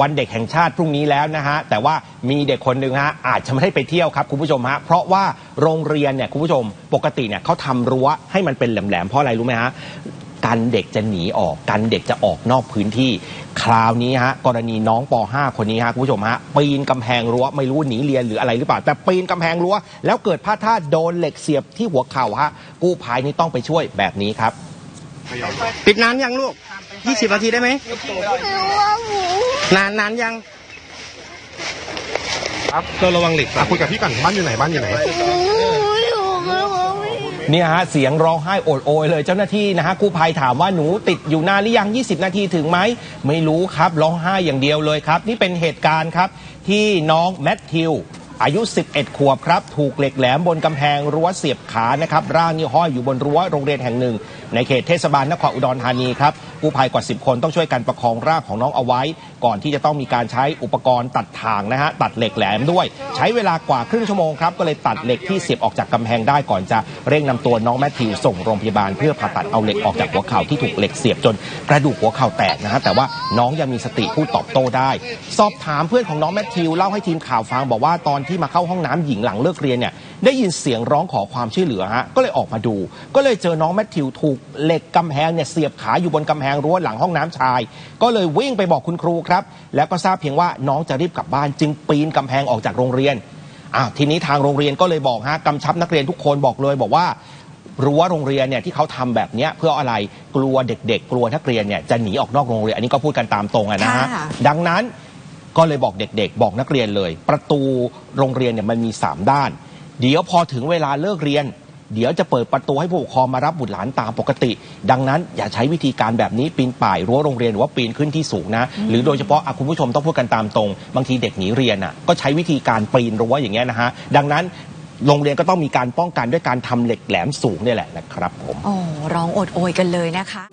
วันเด็กแห่งชาติพรุ่งนี้แล้วนะฮะแต่ว่ามีเด็กคนหนึ่งฮะอาจจะไม่ได้ไปเที่ยวครับคุณผู้ชมฮะเพราะว่าโรงเรียนเนี่ยคุณผู้ชมปกติเนี่ยเขาทำรั้วให้มันเป็นแหลมๆเพราะอะไรรู้ไหมฮะกันเด็กจะหนีออกกันเด็กจะออกนอกพื้นที่ คราวนี้ฮะกรณีน้องป .5 คนนี้ฮะคุณผู้ชมฮะปีนกำแพงรั้วไม่รู้หนีเรียนหรืออะไรหรือเปล่า แต่ปีนกำแพงรั้วแล้วเกิดพลาดท่าโดนเหล็กเสียบที่หัวเข่าฮะกู้ภัยนี่ต้องไปช่วยแบบนี้ครับ ปิดนานยังลูก 20 นาทีได้ไหม นานนานยังครับเราระวังเหล็กอะคุยกับพี่ก่อนบ้านอยู่ไหนบ้านอยู่ไหน เนี่ยฮะเสียงร้องไห้โอดโอยเลยเจ้าหน้าที่นะฮะกู้ภัยถามว่าหนูติดอยู่นานหรือยัง 20 นาทีถึงไหมไม่รู้ครับร้องไห้อย่างเดียวเลยครับ นี่เป็นเหตุการณ์ครับที่น้องแมทธิว อายุ 11 ขวบครับ ถูกเหล็กแหลมบนกำแพงรั้วเสียบขานะครับ ร่างนี่ห้อยอยู่บนรั้วโรงเรียนแห่งหนึ่ง ในเขตเทศบาลนครอุดรธานีครับกู้ภัยกว่า 10 คนต้องช่วยกันประคองร่างของน้องเอาไว้ ก่อนที่จะต้องมีการใช้อุปกรณ์ตัดทางนะฮะตัดเหล็กแหลมด้วย ใช้เวลากว่าครึ่งชั่วโมงครับก็เลยตัดเหล็กที่เสียบออกจากกำแพงได้ก่อนจะเร่งนำตัวน้องแมทธิวส่งโรงพยาบาลเพื่อผ่าตัดเอาเหล็กออกจากหัวเข่าที่ถูกเหล็กเสียบจนกระดูกหัวเข่าแตกนะฮะแต่ว่าน้องยังมีสติพูดตอบโต้ได้ สอบถามเพื่อนของน้องแมทธิวเล่าให้ทีมข่าวฟังบอกว่าตอนที่มาเข้าห้องน้ำหญิงหลังเลิกเรียนเนี่ยได้ยินเสียงร้องขอความช่วยเหลือฮะก็เลยออกมาดู ก็เลยเจอน้องแมทธิวถูกเหล็กกำแพงเนี่ยเสียบขาอยู่บนกำแพงรั้วหลังห้องน้ำชาย ก็เลยวิ่งไปบอกคุณครูครับ แล้วก็ทราบเพียงว่าน้องจะรีบกลับบ้าน จึงปีนกำแพงออกจากโรงเรียนอ้าวทีนี้ทางโรงเรียนก็เลยบอกฮะกำชับนักเรียนทุกคนบอกเลยบอกว่า รั้วโรงเรียนเนี่ยที่เขาทำแบบเนี้ยเพื่ออะไรกลัวเด็ก ๆ กลัวนักเรียนเนี่ยจะหนีออกนอกโรงเรียน อันนี้ก็พูดกันตามตรงอะนะฮะค่ะ ดังนั้น ก็เลยบอกเด็กๆ บอกนักเรียนเลย ประตูโรงเรียนเนี่ยมันมี 3 ด้าน เดี๋ยวพอถึงเวลาเลิกเรียน เดี๋ยวจะเปิดประตูให้ผู้ปกครองมารับบุตรหลานตามปกติ ดังนั้นอย่าใช้วิธีการแบบนี้ปีนป่ายรั้วโรงเรียนหรือว่าปีนขึ้นที่สูงนะ หรือโดยเฉพาะอะคุณผู้ชมต้องพูดกันตามตรง บางทีเด็กหนีเรียนอะก็ใช้วิธีการปีนรั้วอย่างเงี้ยนะฮะดังนั้นโรงเรียนก็ต้องมีการป้องกันด้วยการทำเหล็กแหลมสูงเนี่ยแหละนะครับผม โอ้ร้องโอดโอยกันเลยนะคะ